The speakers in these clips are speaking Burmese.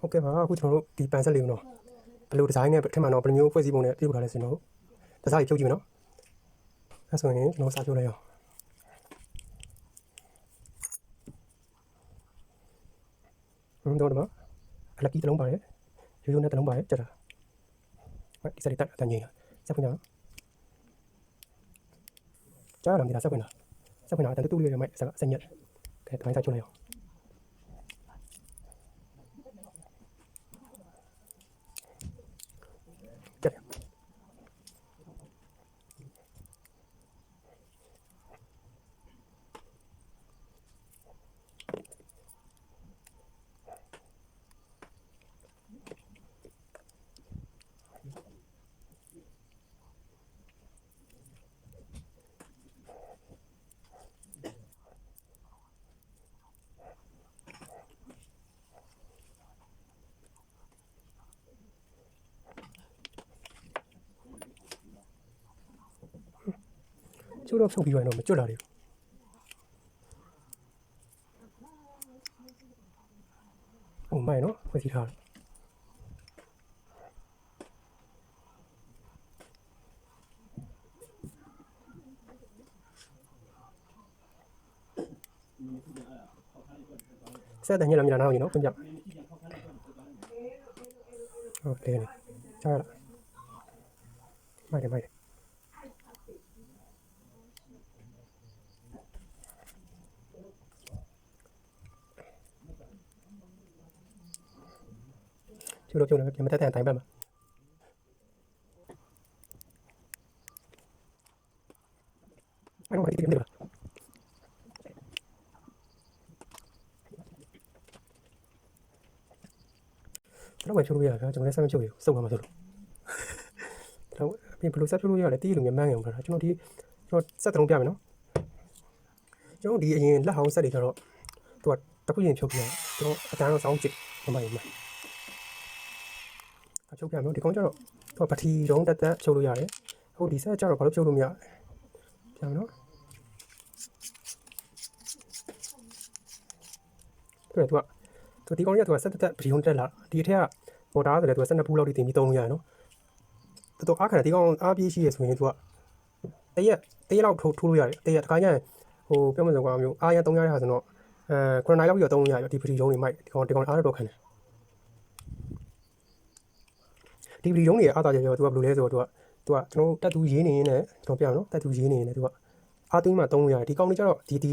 ဟုတ်ကဲ့ပါအခုကျွန်တော်တို့ဒီပန်ဆက်လေးကိုတော့ဘယ်လိုဒီဇိုင်းနဲ့ထင်မှန်တော့ဘယ်လိုမျိုးဖွဲ့စည်းပုံနဲ့ပြုလုပ်ထားလဲဆိုတော့ဒီဇိုင်းဖြုတ်ကြည့်မယ်နော်အဲဆိုရင်ကျွန်တော်စာဖြုတ်လိုက်အောင်ဟွန်းတော့ဒီမှာအလက်ကီတစ်လုံးပါတယ်ရိုးရိုးနဲ့တစ်လုံးပါတယ်ကြက်တာဟုတ်ဒီစက်လေးတက်အတန်ကြီးစက်ဖွင့်ကြအောင်ကြားရလားမသိလားစက်ဖွင့်လားစက်ဖွင့်တာအတန်တူတူလေးနဲ့မိုက်စက်စက်ညက်ကဲတိုင်းစာချုပ်လိုက်အောင် ကျိုးတော့ဖြုတ်ပြီးတော့မကြွလာသေးဘူးဟိုမိုက်နော်ဖွဲ့စည်းထားတယ်ဆက်တဲ့ညလာမြလာနားအောင်နော်ပြန်ပြဟုတ်တယ်ကြား ရလားမိုက်တယ်မိုက်တယ်ကျိုးတော့ကျိုးတယ်ပြန်မတက်တဲ့အတိုင်းပဲမှာအဲ့တော့ဒီတင်တယ်တော့ဝယ်ချိုးလို့ရတာကျွန်တော်လည်းဆက်မချိုးရဘူးစုံပါမှာဆိုလို့တော့ပြင်ဘလို့ဆက်ချိုးလို့ရလဲတီးလူမြမန်းအောင်တာကျွန်တော်ဒီကျွန်တော်ဆက်တုံးပြမယ်နော်ကျွန်တော်ဒီအရင်လက်ဟောင်းဆက်တွေကျတော့သူကတခုရင်ဖြုတ်ပြတယ်ကျွန်တော်အတန်းတော့စောင်းချစ်မမိုင်မှာအ ချုပ်ပြမယ်ဒီကောင်ကျတော့သူကပထီတုံးတက်တက်ချုပ်လို့ရတယ်ဟုတ်ဒီဆက်ကျတော့ဘာလို့ချုပ်လို့မရပြန်မယ်နော်သူကသူကသူဒီကောင်ကြီးကသူကဆက်တက်တက်ပထီတုံးတက်လာဒီအထက်ကပေါ်တာဆိုလည်းသူက12ဖူးလောက်ထိတင်ပြီးသုံးလို့ရတယ်နော်တော်တော်အားခါတယ်ဒီကောင်အားပြေးရှိရဆိုရင်သူကတရက်တရက်လောက်ထိုးထိုးလို့ရတယ်တရက်တခါကျရင်ဟိုပြောမှဆိုကောင်မျိုးအားရ3ရရဆိုတော့အဲ9နိုင်လောက်ပြီးတော့သုံးလို့ရတယ်ဒီပထီတုံးတွေမိုက်ဒီကောင်ဒီကောင်အားတော့ခံတယ် ဒီဗီဒီယိုတွေအားသာကြရောသူကဘယ်လိုလဲဆိုတော့သူကသူကကျွန်တော်တက်သူရေးနေရင်လည်းကျွန်တော်ပြအောင်နော်တက်သူရေးနေရင်လည်းသူကအားသိမ်းမှသုံးလို့ရတယ်ဒီကောင်းလေးကျတော့ဒီဒီ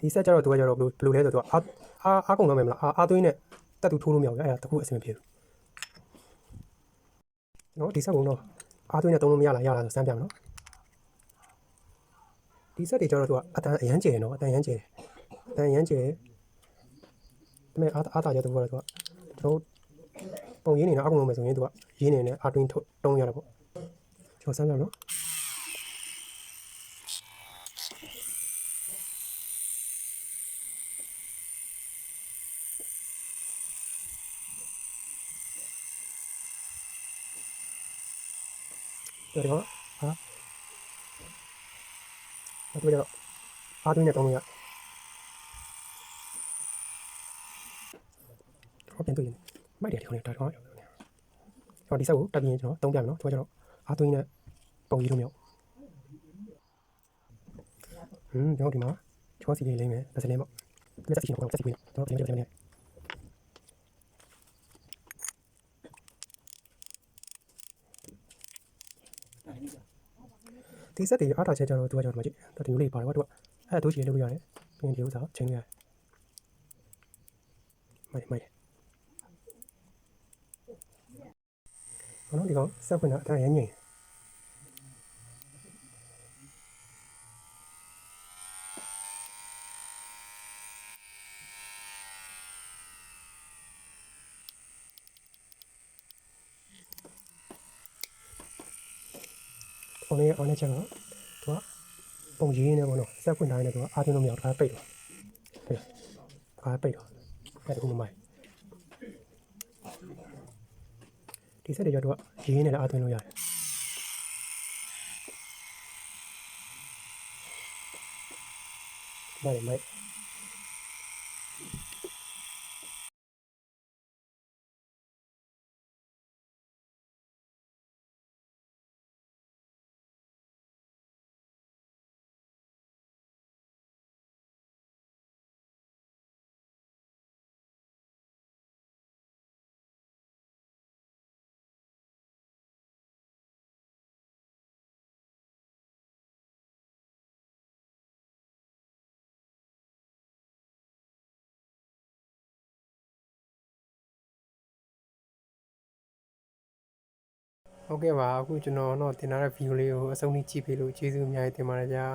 ဒီဆက်ကျတော့သူကကျတော့ဘယ်လိုဘယ်လိုလဲဆိုတော့သူကအားအားအားကုန်တော့မယ်မလားအားအားသွင်းနဲ့တက်သူထိုးလို့မရဘူးအဲ့ဒါတခုအဆင်မပြေဘူးနော်ဒီဆက်ကုန်တော့အားသွင်းနဲ့သုံးလို့မရလားရလားဆိုစမ်းပြမယ်နော်ဒီဆက်တွေကျတော့သူကအတန်အရန်ကျယ်နော်အတန်အရန်ကျယ်အတန်အရန်ကျယ်ဒါပေမဲ့အားအားသာကြတဲ့ဘောကသူကကျွန်တော် ပုံရင်းနေတော့အကုန်လုံးမယ်ဆိုရင်သူကရင်းနေနဲ့အာတွင်းထုတ်တုံးရတာပေါ့ကျော်စမ်းကြနော်ဒီတော့ဟာအဲ့ဒါတော့အာတွင်းနဲ့တုံးရဟုတ်ပြန်တွေ့ရင် မိုက်တယ်ဒီခေါင်းလေးတာတော့ကျွန်တော်ဒီဆက်ကိုတက်ပြီးရင်ကျွန်တော်တုံးပြမယ်နော်ကျွန်တော်ကျတော့အားသွင်းနဲ့ပုံကြီးလို့မရဘူးဟွန်းကျွန်တော်ဒီမှာချောစီလေးလိမ့်မယ်ဒါစလင်းပေါ့ဒီဆက်စီကိုဆက်စီကိုကျွန်တော်ပြင်ပြပြနေဒီဆက်တွေအားတာချက်ကြတော့သူကကျွန်တော်ဒီမှာကြည့်တော်ဒီလိုလေးပါတယ်ကွာသူကအဲ့ဒါတို့ချီလုပ်လို့ရတယ်ပြင်ဒီဥစ္စာချိန်ရတယ်မိုက်မိုက် ဘာလို့ဒီကောင်စက်ဖွင့်တာအတိုင်းရငိမ့်။အော်နေအော်နေချက်ကသူကပုံရင်းနေပေါ့နော်စက်ဖွင့်တိုင်းနေသူကအာသွင်းလို့မရဘူးတခါပိတ်တော့။ဟဲ့တခါပိတ်တော့အဲ့ဒါကမမို ဒီစက်တွေကျတော့ရင်းနေလည်းအာသွင်းလို့ရတယ်။မိုက်မိုက် ဟုတ်ကဲ့ပါအခုကျွန်တော်တော့တင်ထားတဲ့ဗီဒီယိုလေးကိုအဆုံးထိကြည့်ပေးလို့ကျေးဇူးအများကြီးတင်ပါတယ်ဗျာ